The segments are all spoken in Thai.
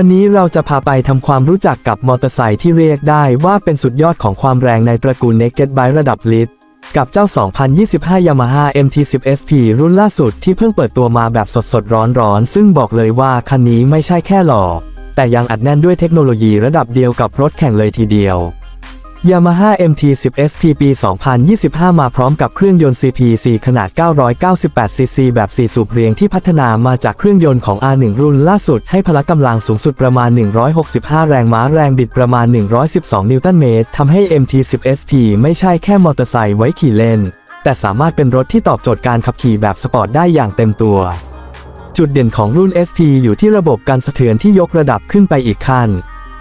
วันนี้เราจะพาไปทำความรู้จักกับมอเตอร์ไซค์ที่เรียกได้ว่าเป็นสุดยอดของความแรงในตระกูล Naked Bike ระดับลิตรกับเจ้า 2025 Yamaha MT10 SP รุ่นล่าสุดที่เพิ่งเปิดตัวมาแบบสดๆ ร้อนๆ ซึ่งบอกเลยว่าคันนี้ไม่ใช่แค่หล่อ แต่ยังอัดแน่นด้วยเทคโนโลยีระดับเดียวกับรถแข่งเลยทีเดียว Yamaha MT10 SP ปี 2025 มาพร้อมกับเครื่องยนต์ CP4 ขนาด 998cc แบบ 4 สูบเรียงที่พัฒนามาจากเครื่องยนต์ของ R1 รุ่นล่าสุดให้พละกำลังสูงสุดประมาณ 165 แรงม้าแรงบิดประมาณ 112 นิวตันเมตรทำให้ MT10 SP ไม่ใช่แค่มอเตอร์ไซค์ไว้ขี่เล่น แต่สามารถเป็นรถที่ตอบโจทย์การขับขี่แบบสปอร์ตได้อย่างเต็มตัว จุดเด่นของรุ่น SP อยู่ที่ระบบการสะเทือนที่ยกระดับขึ้นไปอีกขั้น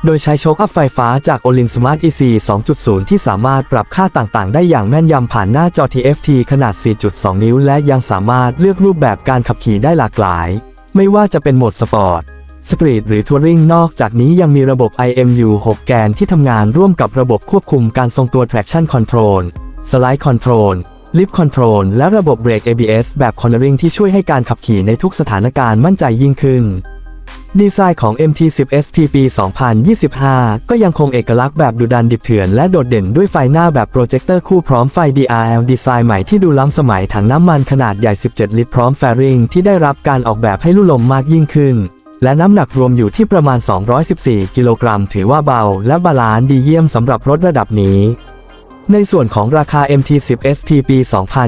โดยใช้โชคอัพไฟฟ้าจาก Olin Smart EC 2.0 ที่สามารถปรับค่าต่างๆ ได้อย่างแม่นยำผ่านหน้าจอ TFT ขนาด 4.2 นิ้ว และยังสามารถเลือกรูปแบบการขับขี่ได้หลากหลาย ไม่ว่าจะเป็นโหมดสปอร์ตสตรีทหรือทัวริงนอกจากนี้ยังมีระบบ IMU 6 แกนที่ทำงานร่วมกับระบบควบคุมการทรงตัว traction control slide control lift control และระบบเบรก ABS แบบ cornering ที่ช่วยให้การขับขี่ในทุกสถานการณ์มั่นใจยิ่งขึ้น ดีไซน์ของ MT10 SP ปี 2025 ก็ยังคงเอกลักษณ์แบบดุดันดิบเถื่อนและโดดเด่นด้วยไฟหน้าแบบโปรเจคเตอร์คู่พร้อมไฟ DRL ดีไซน์ใหม่ที่ดูล้ำสมัยถังน้ำมันขนาดใหญ่ 17 ลิตรพร้อมแฟริงที่ได้รับการออกแบบให้ลุ่ลมมากยิ่งขึ้น และน้ำหนักรวมอยู่ที่ประมาณ 214 กิโลกรัม ถือว่าเบา และบาลานซ์ดีเยี่ยมสำหรับรถระดับนี้ ในส่วนของราคา MT10 SP ปี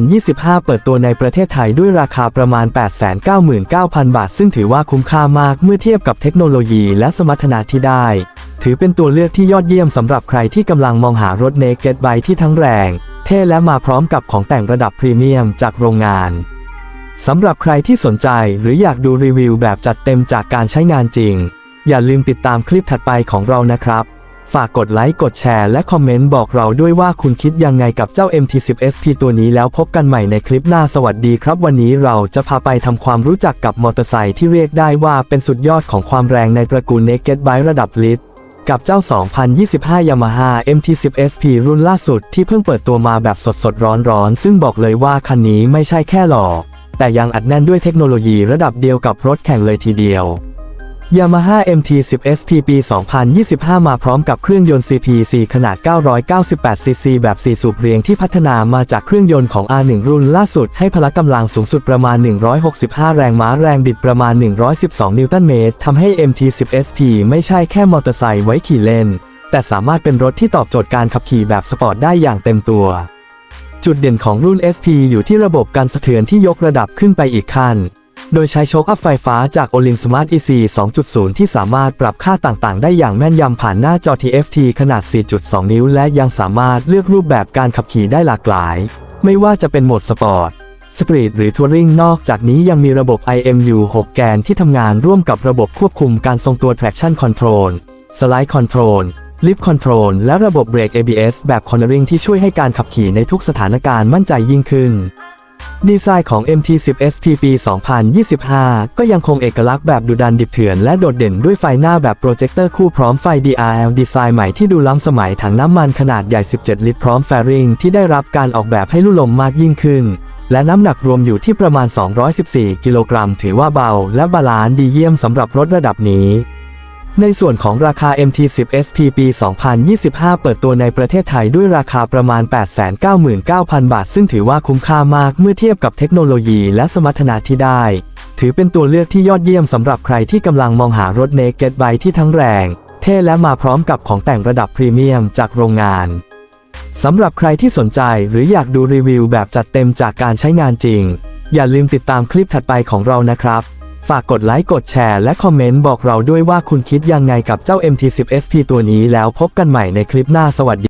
2025 เปิดตัวในประเทศไทยด้วยราคาประมาณ 899,000 บาท ซึ่งถือว่าคุ้มค่ามากเมื่อเทียบกับเทคโนโลยีและสมรรถนะที่ได้ ถือเป็นตัวเลือกที่ยอดเยี่ยมสำหรับใครที่กำลังมองหารถ Naked Bike ที่ทั้งแรง เท่และมาพร้อมกับของแต่งระดับพรีเมียมจากโรงงานสำหรับใครที่สนใจหรืออยากดูรีวิวแบบจัดเต็มจากการใช้งานจริง อย่าลืมติดตามคลิปถัดไปของเรานะครับ ฝากกดไลค์ กดแชร์ และคอมเมนต์บอกเราด้วยว่าคุณคิดยังไงกับเจ้า MT10 SP ตัวนี้แล้วพบกันใหม่ในคลิปหน้าสวัสดีครับ วันนี้เราจะพาไปทำความรู้จักกับมอเตอร์ไซค์ที่เรียกได้ว่าเป็นสุดยอดของความแรงในตระกูล Naked Bike ระดับลิตรกับเจ้า 2025 Yamaha MT10 SP รุ่นล่าสุดที่เพิ่งเปิดตัวมาแบบสดๆ ร้อนๆ ซึ่งบอกเลยว่าคันนี้ไม่ใช่แค่หล่อแต่ยังอัดแน่นด้วยเทคโนโลยีระดับเดียวกับรถแข่งเลยทีเดียว Yamaha MT10 SP ปี 2025 มาพร้อมกับเครื่องยนต์ CP4 ขนาด 998cc แบบ 4 สูบเรียงที่พัฒนามาจากเครื่องยนต์ของ R1 รุ่นล่าสุดให้พละกำลังสูงสุดประมาณ 165 แรงม้าแรงบิดประมาณ 112 นิวตันเมตรทำให้ MT10 SP ไม่ใช่แค่มอเตอร์ไซค์ไว้ขี่เล่น แต่สามารถเป็นรถที่ตอบโจทย์การขับขี่แบบสปอร์ตได้อย่างเต็มตัวจุดเด่นของรุ่น SP อยู่ที่ระบบการสะเทือนที่ยกระดับขึ้นไปอีกขั้น โดยใช้โชคอัพไฟฟ้าจาก Olin Smart EC 2.0 ที่สามารถปรับค่าต่างๆ ได้อย่างแม่นยำผ่านหน้าจอ TFT ขนาด 4.2 นิ้ว และยังสามารถเลือกรูปแบบการขับขี่ได้หลากหลาย ไม่ว่าจะเป็นโหมดสปอร์ตสตรีทหรือทัวริงนอกจากนี้ยังมีระบบ IMU 6 แกนที่ทำงานร่วมกับระบบควบคุมการทรงตัว traction control slide control lift control และระบบเบรก ABS แบบ cornering ที่ช่วยให้การขับขี่ในทุกสถานการณ์มั่นใจยิ่งขึ้น ดีไซน์ของ MT10 SP ปี 2025 ก็ยังคงเอกลักษณ์แบบดุดันดิบเถื่อนและโดดเด่นด้วยไฟหน้าแบบโปรเจคเตอร์คู่พร้อมไฟ DRL ดีไซน์ใหม่ที่ดูล้ำสมัยถังน้ำมันขนาดใหญ่ 17 ลิตรพร้อมแฟริงที่ได้รับการออกแบบให้ลุ่ลมมากยิ่งขึ้น และน้ำหนักรวมอยู่ที่ประมาณ 214 กิโลกรัม ถือว่าเบา และบาลานซ์ดีเยี่ยมสำหรับรถระดับนี้ ในส่วนของราคา MT10 SP ปี 2025 เปิดตัวในประเทศไทยด้วยราคาประมาณ 899,000 บาท ซึ่งถือว่าคุ้มค่ามากเมื่อเทียบกับเทคโนโลยีและสมรรถนะที่ได้ ถือเป็นตัวเลือกที่ยอดเยี่ยมสำหรับใครที่กำลังมองหารถ Naked Bike ที่ทั้งแรง เท่และมาพร้อมกับของแต่งระดับพรีเมียมจากโรงงานสำหรับใครที่สนใจหรืออยากดูรีวิวแบบจัดเต็มจากการใช้งานจริง อย่าลืมติดตามคลิปถัดไปของเรานะครับ ฝากกดไลค์กดแชร์และคอมเมนต์บอกเราด้วยว่าคุณคิดยังไงกับเจ้า MT10 SP ตัวนี้แล้วพบกันใหม่ในคลิปหน้าสวัสดี